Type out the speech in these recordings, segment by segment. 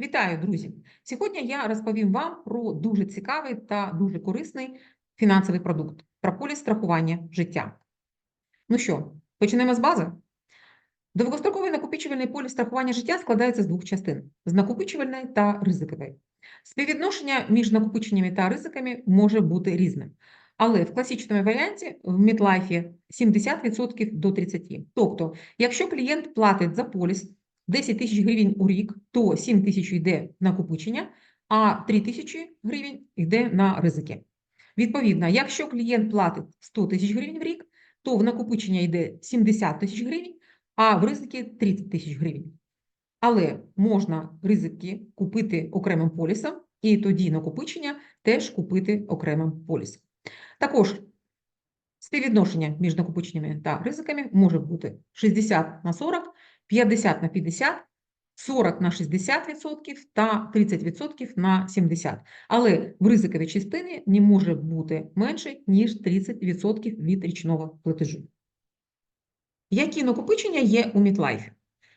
Вітаю, друзі! Сьогодні я розповім вам про дуже цікавий та дуже корисний фінансовий продукт про поліс страхування життя. Ну що, почнемо з бази? Довгостроковий накопичувальний поліс страхування життя складається з двох частин: з накопичувальної та ризикової. Співвідношення між накопиченнями та ризиками може бути різним. Але в класичному варіанті в Мітлайфі 70% до 30%. Тобто, якщо клієнт платить за поліс 10 тисяч гривень у рік, то 7 тисяч йде в накопичення, а 3 тисячі гривень йде на ризики. Відповідно, якщо клієнт платить 100 тисяч гривень в рік, то в накопичення йде 70 тисяч гривень, а в ризики 30 тисяч гривень. Але можна ризики купити окремим полісом, і тоді накопичення теж купити окремим полісом. Також співвідношення між накопиченнями та ризиками може бути 60 на 40, 50 на 50, 40 на 60% та 30% на 70%. Але в ризиковій частині не може бути менше, ніж 30% від річного платежу. Які накопичення є у Мітлайфі?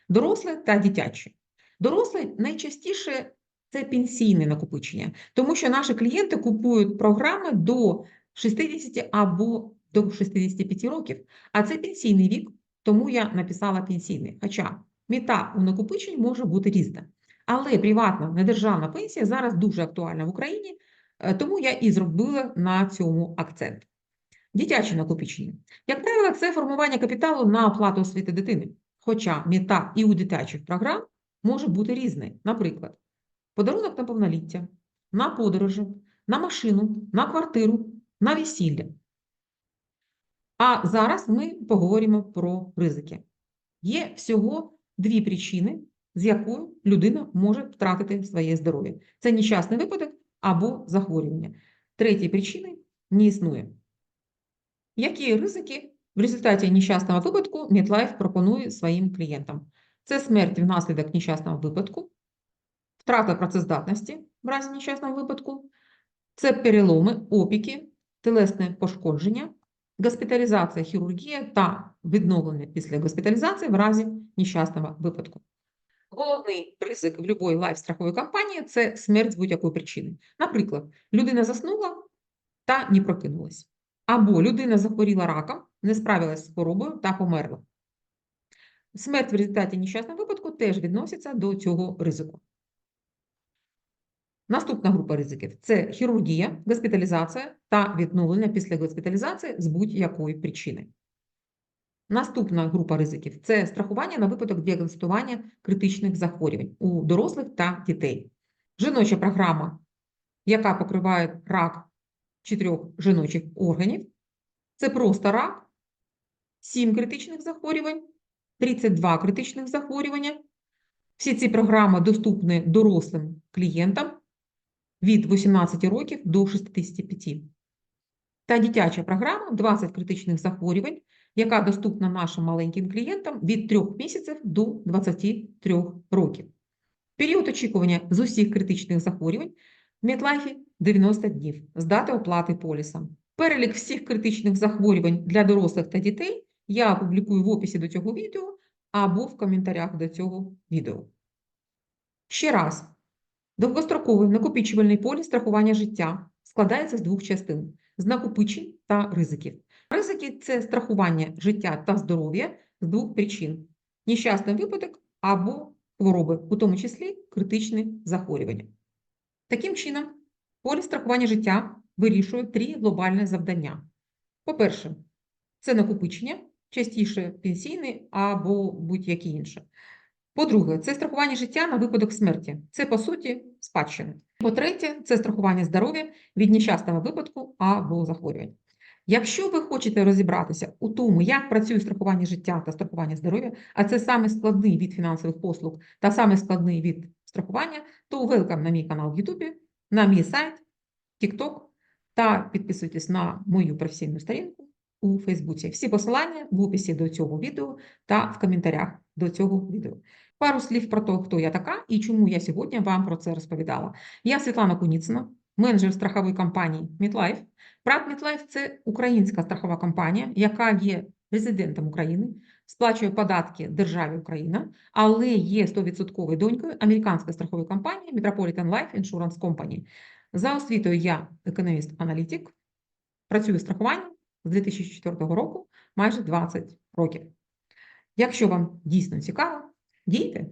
Доросле та дитячі. Доросле найчастіше це пенсійне накопичення, тому що наші клієнти купують програми до 60 або до 65 років, а це пенсійний вік, тому я написала пенсійний. Хоча мета у накопичень може бути різна. Але приватна недержавна пенсія зараз дуже актуальна в Україні, е, тому я і зробила на цьому акцент. Дитячі накопичення. Як правило, це формування капіталу на оплату освіти дитини. Хоча мета і у дитячих програм може бути різною. Наприклад, подарунок на повноліття, на подорожі, на машину, на квартиру, на весілля. А зараз ми поговоримо про ризики. Є всього дві причини, з якою людина може втратити своє здоров'я. Це нещасний випадок або захворювання. Третьої причини не існує. Які ризики в результаті нещасного випадку MetLife пропонує своїм клієнтам? Це смерть внаслідок нещасного випадку, втрата працездатності в разі нещасного випадку, це переломи, опіки, телесне пошкодження, госпіталізація, хірургія та відновлення після госпіталізації в разі нещасного випадку. Головний ризик в будь-якої лайф-страхової компанії це смерть з будь-якої причини. Наприклад, людина заснула та не прокинулась. Або людина захворіла раком, не справилась з хворобою та померла. Смерть в результаті нещасного випадку теж відноситься до цього ризику. Наступна група ризиків це хірургія, госпіталізація та відновлення після госпіталізації з будь-якої причини. Наступна група ризиків це страхування на випадок діагностування критичних захворювань у дорослих та дітей. Жіноча програма, яка покриває рак чотирьох жіночих органів. Це просто рак, 7 критичних захворювань, 32 критичних захворювання. Всі ці програми доступні дорослим клієнтам від 18 років до 65. Та дитяча програма 20 критичних захворювань, яка доступна нашим маленьким клієнтам від 3 місяців до 23 років. Період очікування з усіх критичних захворювань в Медлайфі 90 днів з дати оплати поліса. Перелік всіх критичних захворювань для дорослих та дітей я опублікую в описі до цього відео або в коментарях до цього відео. Ще раз, довгостроковий накопичувальний поліс страхування життя складається з двох частин з накопичень та ризиків. Ризики це страхування життя та здоров'я з двох причин: нещасний випадок або хвороби, у тому числі критичні захворювання. Таким чином, поліс страхування життя вирішує три глобальні завдання. По-перше, це накопичення, частіше пенсійне або будь-які інше. По-друге, це страхування життя на випадок смерті. Це, по суті, спадщина. По-третє, це страхування здоров'я від нещасного випадку або захворювань. Якщо ви хочете розібратися у тому, як працює страхування життя та страхування здоров'я, а це саме складний від фінансових послуг та саме складний від страхування, то welcome на мій канал в Ютубі, на мій сайт, TikTok та підписуйтесь на мою професійну сторінку у Фейсбуці. Всі посилання в описі до цього відео та в коментарях до цього відео. Пару слів про те, хто я така і чому я сьогодні вам про це розповідала. Я Світлана Куніцина, менеджер страхової компанії MetLife. Прат MetLife – це українська страхова компанія, яка є резидентом України. сплачує податки державі Україна, але є 100% донькою американської страхової компанії Metropolitan Life Insurance Company. За освітою я економіст-аналітик, працюю в страхуванні з 2004 року майже 20 років. Якщо вам дійсно цікаво, дійте.